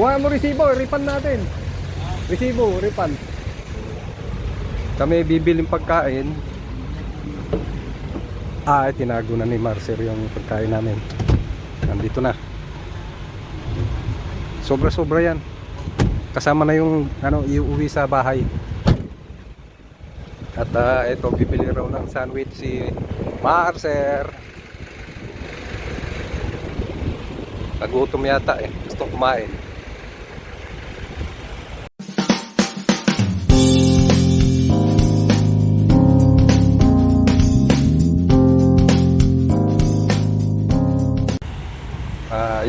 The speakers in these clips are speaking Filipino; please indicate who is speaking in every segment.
Speaker 1: Kuha mo resibo, refund natin. Resibo, refund. Kami bibiling pagkain. Ah, tinago na ni Marcer yung pagkain namin. Nandito na. Sobra-sobra yan. Kasama na yung ano, iuwi sa bahay. At ah, ito, bibili raw ng sandwich si Marcer. Nagutom yata eh. Gusto kumain.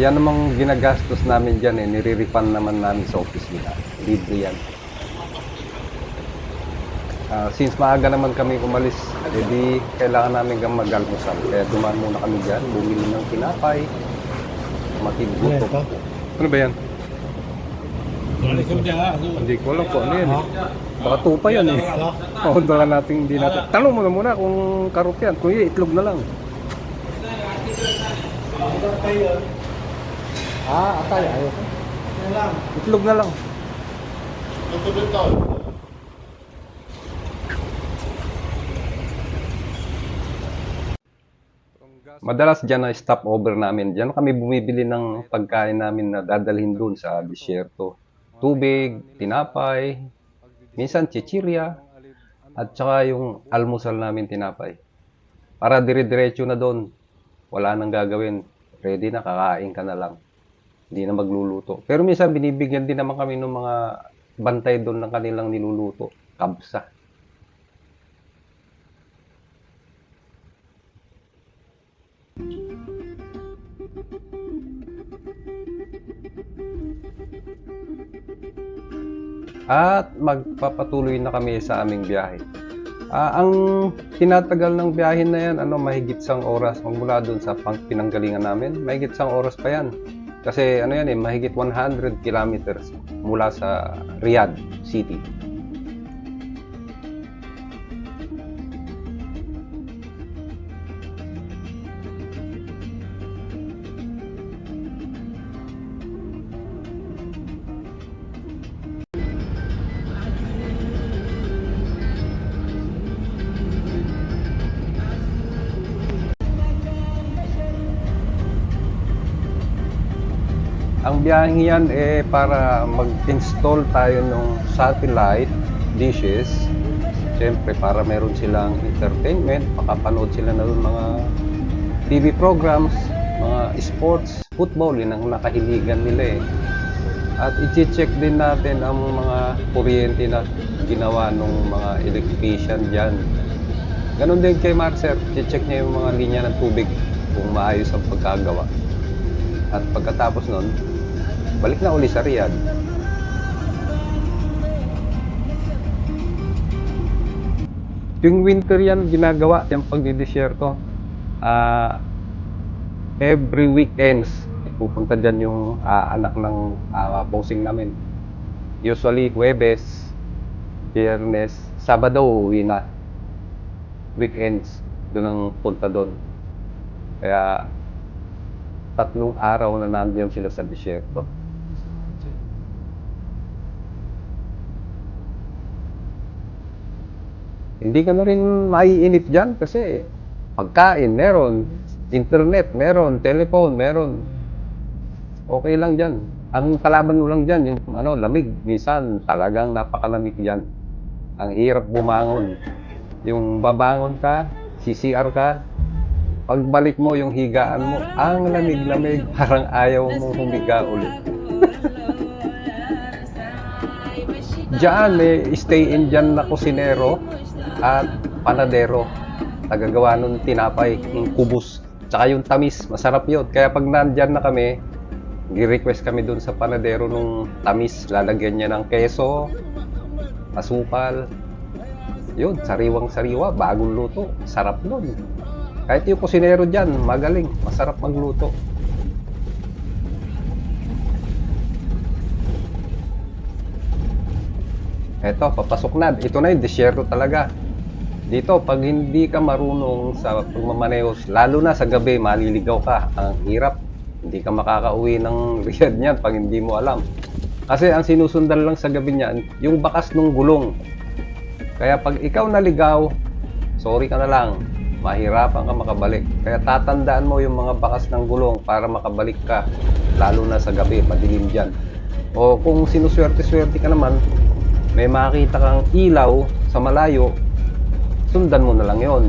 Speaker 1: Yan namang ginagastos namin dyan eh. Nire-refund naman namin sa office nila. Libre yan. Ah, since maaga naman kami umalis, edi kailangan namin gang mag-almusal. Kaya dumaan muna kami dyan, bumili ng tinapay, makigutom.
Speaker 2: Ano
Speaker 1: Ano ba yan? Hindi ko alam kung ano yan eh. Baka tupa yan eh. Oo, dala natin hindi natin. Tanong mo na muna kung karup yan. Kung hindi, itlog na lang. Ah, atay. Ayaw. Itlog na lang. Madalas dyan na stop over namin. Dyan kami bumibili ng pagkain namin na dadalhin doon sa disyerto. Tubig, tinapay, minsan chichirya, at saka yung almusal namin tinapay. Para dire-diretso na doon. Wala nang gagawin. Ready na, kakain ka na lang. Hindi na magluluto. Pero minsan binibigyan din naman kami ng mga bantay doon ng kanilang niluluto. Kabsa. At magpapatuloy na kami sa aming biyahe. Ah, ang tinatagal ng biyahe na yan, ano, mahigit sang oras magmula doon sa pang pinanggalingan namin. Mahigit sang oras pa yan. Kasi ano yan eh, mahigit 100 kilometers mula sa Riyadh City. Biyaheng yan eh para mag-install tayo ng satellite dishes. Siyempre para meron silang entertainment, makapanood sila na mga TV programs, mga sports, football, yun ang nakahiligan nila eh. At i-check din natin ang mga kuryente na ginawa ng mga electrician dyan. Ganon din kay Marcer, i-check niya yung mga linya ng tubig kung maayos ang pagkagawa. At pagkatapos nun, balik na uli sa Riyadh. Yung winter yan, ginagawa yung pagdidisyerto. Ah, every weekends, pupunta dyan yung ah, anak ng ah, bossing namin. Usually, Huwebes, Biyernes, Sabado, uwi na. Weekends, doon ang punta doon. Kaya, tatlong araw na nandiyan sila sa disyerto. Hindi ka na rin maiinip dyan kasi pagkain meron, internet meron, telephone meron. Okay lang dyan. Ang kalaban mo lang dyan, yung ano, lamig. Minsan talagang napakalamig dyan. Ang hirap bumangon. Yung babangon ka, CCR ka, pagbalik mo yung higaan mo, ang lamig-lamig, parang ayaw mo humiga ulit. Diyan may stay in dyan na kusinero at panadero. Tagagawa nun tinapay, yung kubos. Tsaka yung tamis, masarap yun. Kaya pag nandyan na kami, gi-request kami dun sa panadero nung tamis. Lalagyan niya ng keso, asukal. Yun, sariwang sariwa, bagong luto. Sarap nun. Kahit yung kusinero dyan, magaling. Masarap magluto. Eto, papasok na. Ito na yung disyerto talaga. Dito, pag hindi ka marunong sa pagmamaneho, lalo na sa gabi, maliligaw ka. Ang hirap. Hindi ka makakauwi ng Riyadh niyan pag hindi mo alam. Kasi ang sinusundan lang sa gabi niyan, yung bakas ng gulong. Kaya pag ikaw naligaw, sorry ka na lang, mahirapan ka makabalik. Kaya tatandaan mo yung mga bakas ng gulong para makabalik ka, lalo na sa gabi, madilim dyan. O kung sinuswerte-swerte ka naman, may makita kang ilaw sa malayo, sundan mo na lang yon.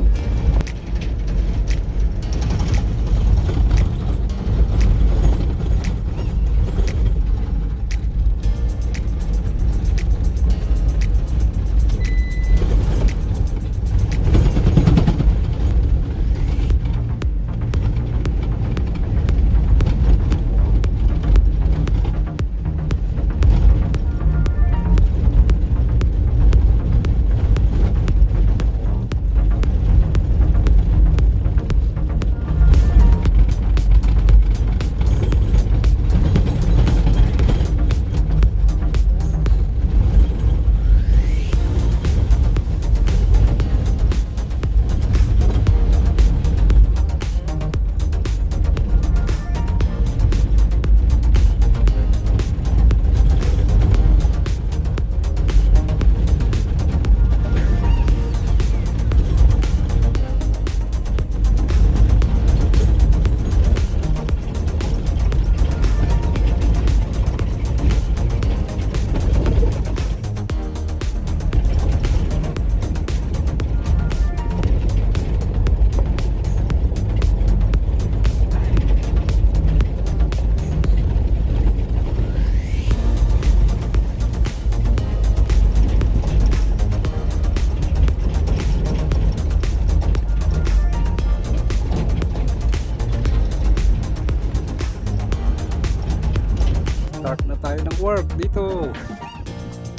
Speaker 1: Dito.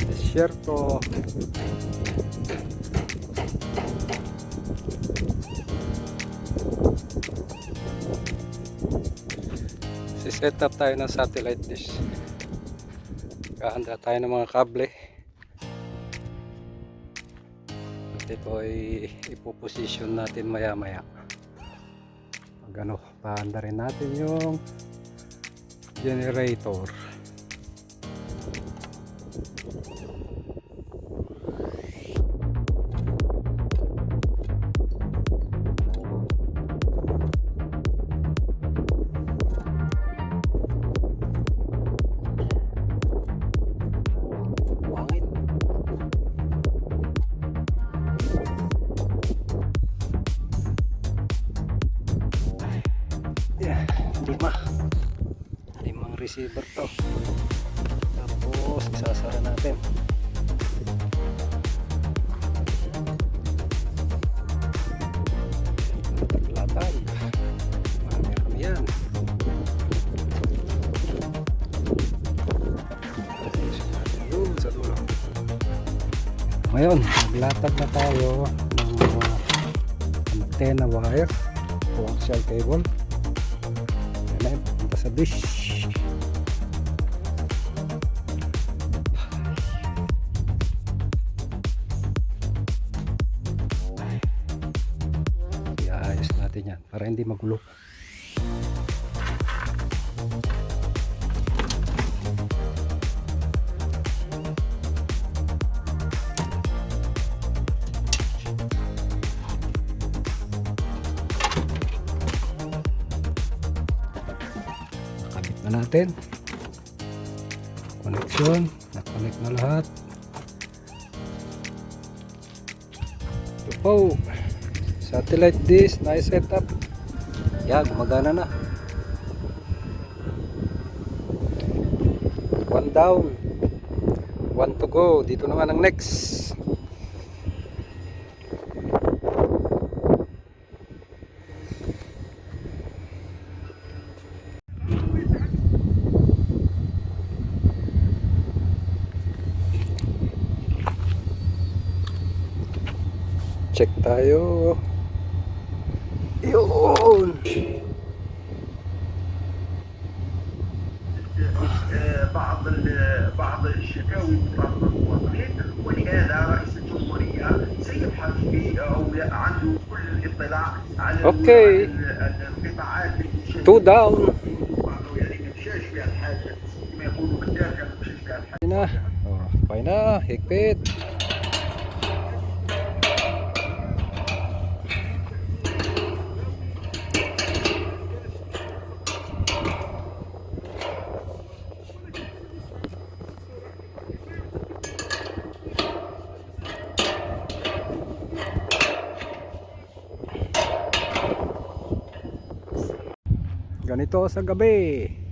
Speaker 1: Desierto. Si-set up tayo ng satellite dish. Kahanda tayo ng mga kable. At ito ay ipoposition natin maya maya. Pag ano, pahanda rin natin yung generator. Receiver to. Tapos isasara natin. Latag marami yan. Sa dulo. Ngayon maglatag na tayo ng mga antenna wire coaxial cable. Yan na yun, punta sa dish para hindi magulo. Nakabit na natin. Connection. Nakonnect na lahat. Ito po satellite dish na setup yan gumagana na. One down. One to go. Dito naman ang next. Check tayo مليون.
Speaker 3: بعض بعض الشكاوي من بعض المواطنين ولهذا رئيس الجمهورية سيبحث في أو عنده كل الاطلاع على
Speaker 1: أوكي.
Speaker 3: القطاعات
Speaker 1: تو داون بقيناه بقيناه هيك بيت. Ganito sa gabi.